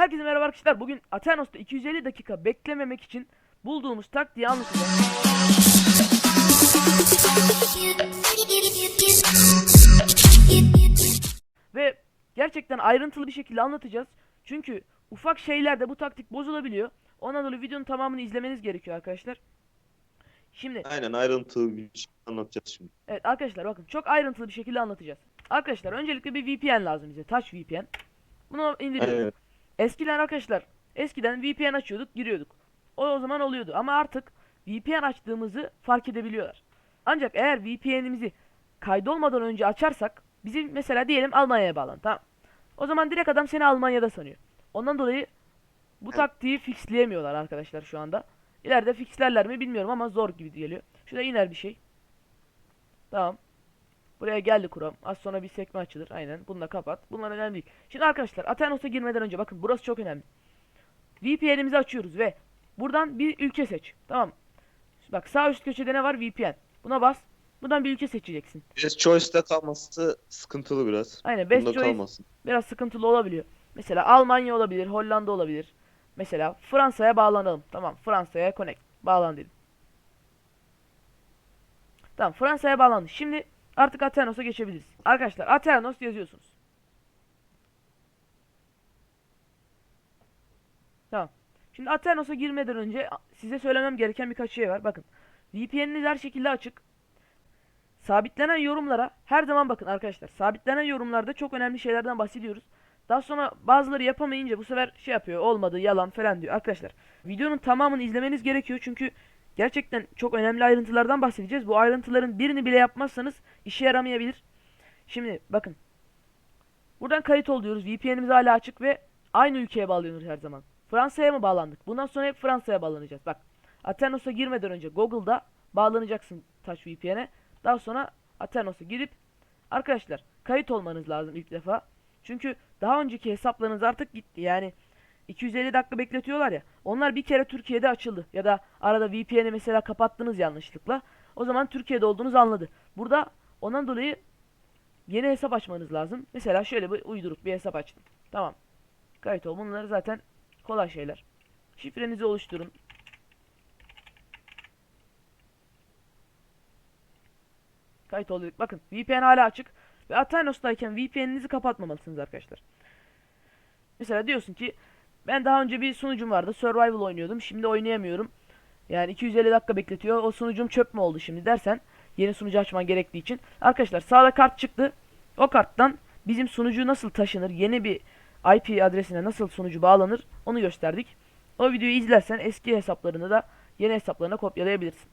Herkese merhaba arkadaşlar. Bugün Aternos'ta 250 dakika beklememek için bulduğumuz taktiği anlatacağım. Ve gerçekten ayrıntılı bir şekilde anlatacağız. Çünkü ufak şeylerde bu taktik bozulabiliyor. Ondan dolayı videonun tamamını izlemeniz gerekiyor arkadaşlar. Şimdi Aynen ayrıntılı bir şey anlatacağız şimdi. Evet arkadaşlar bakın çok ayrıntılı bir şekilde anlatacağız. Arkadaşlar öncelikle bir VPN lazım bize. Touch VPN. Bunu indiriyoruz. Evet. Eskiden arkadaşlar eskiden VPN açıyorduk giriyorduk. O o zaman oluyordu ama artık VPN açtığımızı fark edebiliyorlar. Ancak eğer VPN'imizi kaydolmadan önce açarsak bizim mesela diyelim Almanya'ya bağlan tamam. O zaman direkt adam seni Almanya'da sanıyor. Ondan dolayı bu taktiği fixleyemiyorlar arkadaşlar şu anda. İleride fixlerler mi bilmiyorum ama zor gibi geliyor. Şurada iner bir şey. Tamam. Buraya geldi kuram. Az sonra bir sekme açılır. Aynen. Bunu da kapat. Bunlar önemli değil. Şimdi arkadaşlar Aternos'a girmeden önce bakın burası çok önemli. VPN'imizi açıyoruz ve buradan bir ülke seç. Tamam. Bak sağ üst köşede ne var? VPN. Buna bas. Buradan bir ülke seçeceksin. Best Choice'da kalması sıkıntılı biraz. Aynen best Bunda choice kalmasın. biraz sıkıntılı olabiliyor. Mesela Almanya olabilir, Hollanda olabilir. Mesela Fransa'ya bağlanalım. Tamam, Fransa'ya connect. Bağlan dedim. Tamam, Fransa'ya bağlandı. Şimdi artık Aternos'a geçebiliriz. Arkadaşlar Aternos yazıyorsunuz. Tamam. Şimdi Aternos'a girmeden önce size söylemem gereken birkaç şey var. Bakın. VPN'iniz her şekilde açık. Sabitlenen yorumlara her zaman bakın arkadaşlar. Sabitlenen yorumlarda çok önemli şeylerden bahsediyoruz. Daha sonra bazıları yapamayınca bu sefer şey yapıyor. Olmadı, yalan falan diyor. Arkadaşlar videonun tamamını izlemeniz gerekiyor. Çünkü gerçekten çok önemli ayrıntılardan bahsedeceğiz. Bu ayrıntıların birini bile yapmazsanız işe yaramayabilir. Şimdi bakın. Buradan kayıt ol diyoruz. VPN'imiz hala açık ve aynı ülkeye bağlanıyoruz her zaman. Fransa'ya mı bağlandık? Bundan sonra hep Fransa'ya bağlanacağız. Bak. Aternos'a girmeden önce Google'da bağlanacaksın Touch VPN'e. Daha sonra Aternos'a girip arkadaşlar kayıt olmanız lazım ilk defa. Çünkü daha önceki hesaplarınız artık gitti. Yani 250 dakika bekletiyorlar ya. Onlar bir kere Türkiye'de açıldı. Ya da arada VPN'i mesela kapattınız yanlışlıkla. O zaman Türkiye'de olduğunuzu anladı. Burada ondan dolayı yeni hesap açmanız lazım. Mesela şöyle bir uydurup bir hesap açtım. Tamam. Kayıt ol. Bunlar zaten kolay şeyler. Şifrenizi oluşturun. Kayıt olduk. Bakın VPN hala açık. Ve Aternos'tayken VPN'inizi kapatmamalısınız arkadaşlar. Mesela diyorsun ki ben daha önce bir sunucum vardı. Survival oynuyordum. Şimdi oynayamıyorum. Yani 250 dakika bekletiyor. O sunucum çöp mü oldu şimdi dersen yeni sunucu açman gerektiği için. Arkadaşlar sağda kart çıktı. O karttan bizim sunucu nasıl taşınır, yeni bir IP adresine nasıl sunucu bağlanır onu gösterdik. O videoyu izlersen eski hesaplarını da yeni hesaplarına kopyalayabilirsin.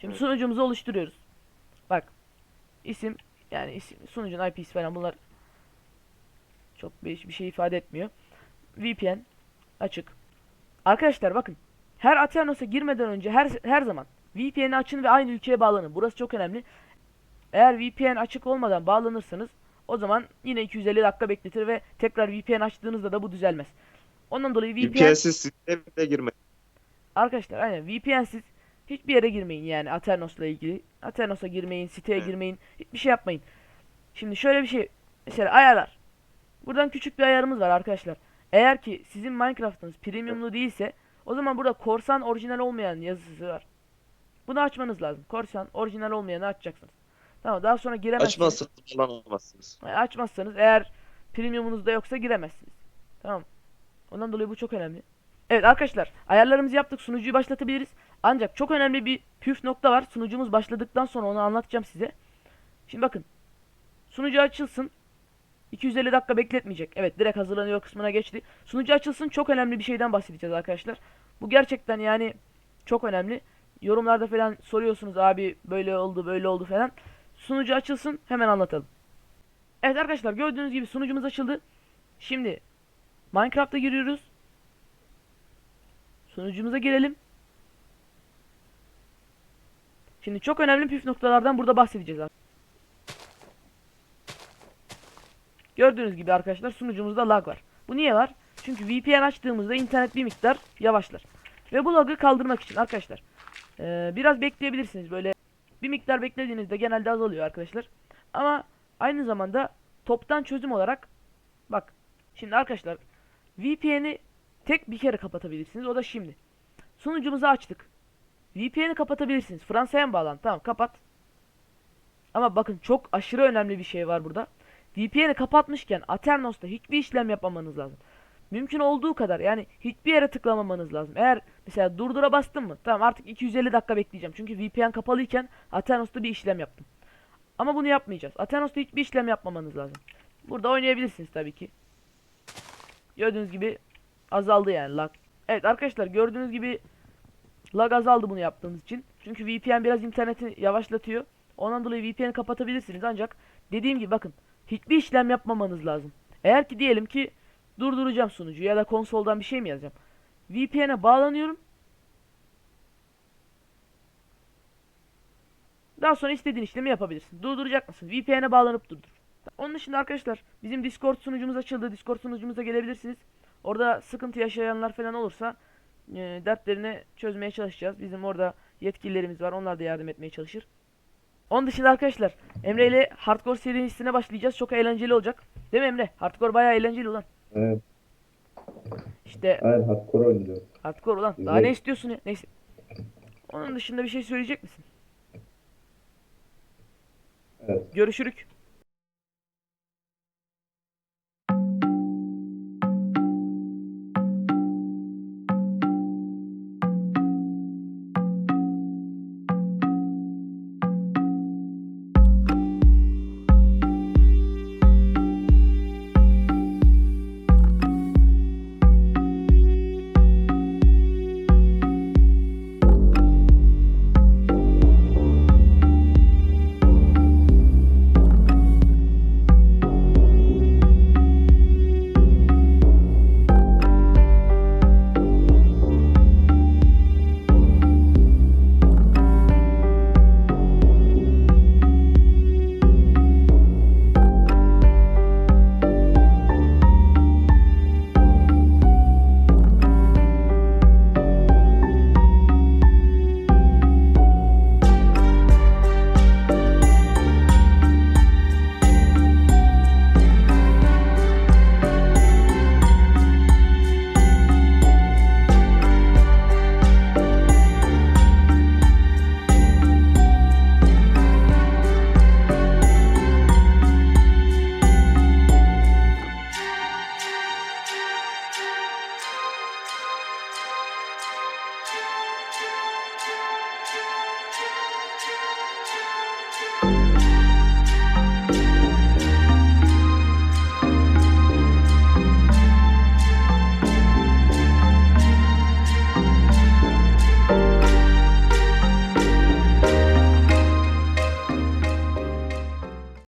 Şimdi sunucumuzu oluşturuyoruz. Bak isim yani isim, sunucun IP'si falan bunlar çok bir, bir şey ifade etmiyor. VPN açık. Arkadaşlar bakın her Aternos'a girmeden önce her her zaman VPN'i açın ve aynı ülkeye bağlanın. Burası çok önemli. Eğer VPN açık olmadan bağlanırsanız o zaman yine 250 dakika bekletir ve tekrar VPN açtığınızda da bu düzelmez. Ondan dolayı VPN VPN'siz sisteme bile girme. Arkadaşlar aynen VPN'siz hiçbir yere girmeyin yani Aternos'la ilgili. Aternos'a girmeyin, siteye girmeyin, hiçbir şey yapmayın. Şimdi şöyle bir şey, mesela ayarlar. Buradan küçük bir ayarımız var arkadaşlar. Eğer ki sizin Minecraft'ınız premiumlu değilse o zaman burada korsan orijinal olmayan yazısı var. Bunu açmanız lazım. Korsan orijinal olmayanı açacaksınız. Tamam daha sonra giremezsiniz. Açmazsanız kullanamazsınız. Yani açmazsanız eğer premiumunuz da yoksa giremezsiniz. Tamam. Ondan dolayı bu çok önemli. Evet arkadaşlar ayarlarımızı yaptık. Sunucuyu başlatabiliriz. Ancak çok önemli bir püf nokta var. Sunucumuz başladıktan sonra onu anlatacağım size. Şimdi bakın. Sunucu açılsın. 250 dakika bekletmeyecek. Evet direkt hazırlanıyor kısmına geçti. Sunucu açılsın çok önemli bir şeyden bahsedeceğiz arkadaşlar. Bu gerçekten yani çok önemli. Yorumlarda falan soruyorsunuz abi böyle oldu böyle oldu falan. Sunucu açılsın hemen anlatalım. Evet arkadaşlar gördüğünüz gibi sunucumuz açıldı. Şimdi Minecraft'a giriyoruz. Sunucumuza girelim. Şimdi çok önemli püf noktalardan burada bahsedeceğiz. ar- Gördüğünüz gibi arkadaşlar sunucumuzda lag var. Bu niye var? Çünkü VPN açtığımızda internet bir miktar yavaşlar. Ve bu lagı kaldırmak için arkadaşlar eee, biraz bekleyebilirsiniz. Böyle bir miktar beklediğinizde genelde azalıyor arkadaşlar. Ama aynı zamanda toptan çözüm olarak bak şimdi arkadaşlar VPN'i tek bir kere kapatabilirsiniz. O da şimdi. Sunucumuzu açtık. VPN'i kapatabilirsiniz. Fransa'ya mı bağlan? Tamam kapat. Ama bakın çok aşırı önemli bir şey var burada. VPN'i kapatmışken Aternos'ta hiçbir işlem yapmamanız lazım. Mümkün olduğu kadar yani hiçbir yere tıklamamanız lazım. Eğer mesela durdura bastım mı? Tamam artık 250 dakika bekleyeceğim. Çünkü VPN kapalıyken Aternos'ta bir işlem yaptım. Ama bunu yapmayacağız. Aternos'ta hiçbir işlem yapmamanız lazım. Burada oynayabilirsiniz tabii ki. Gördüğünüz gibi azaldı yani lag. Evet arkadaşlar gördüğünüz gibi lag azaldı bunu yaptığımız için. Çünkü VPN biraz interneti yavaşlatıyor. Ondan dolayı VPN'i kapatabilirsiniz ancak dediğim gibi bakın hiçbir işlem yapmamanız lazım. Eğer ki diyelim ki durduracağım sunucuyu ya da konsoldan bir şey mi yazacağım. VPN'e bağlanıyorum. Daha sonra istediğin işlemi yapabilirsin. Durduracak mısın? VPN'e bağlanıp durdur. Onun dışında arkadaşlar bizim Discord sunucumuz açıldı. Discord sunucumuza gelebilirsiniz. Orada sıkıntı yaşayanlar falan olursa e, dertlerini çözmeye çalışacağız. Bizim orada yetkililerimiz var. Onlar da yardım etmeye çalışır. Onun dışında arkadaşlar Emre ile Hardcore serisine başlayacağız. Çok eğlenceli olacak. Değil mi Emre? Hardcore bayağı eğlenceli ulan. Evet. İşte Hayır hardcore oynuyor. hardcore ulan. Daha ne istiyorsun ya? Neyse. Onun dışında bir şey söyleyecek misin? Evet. Görüşürük.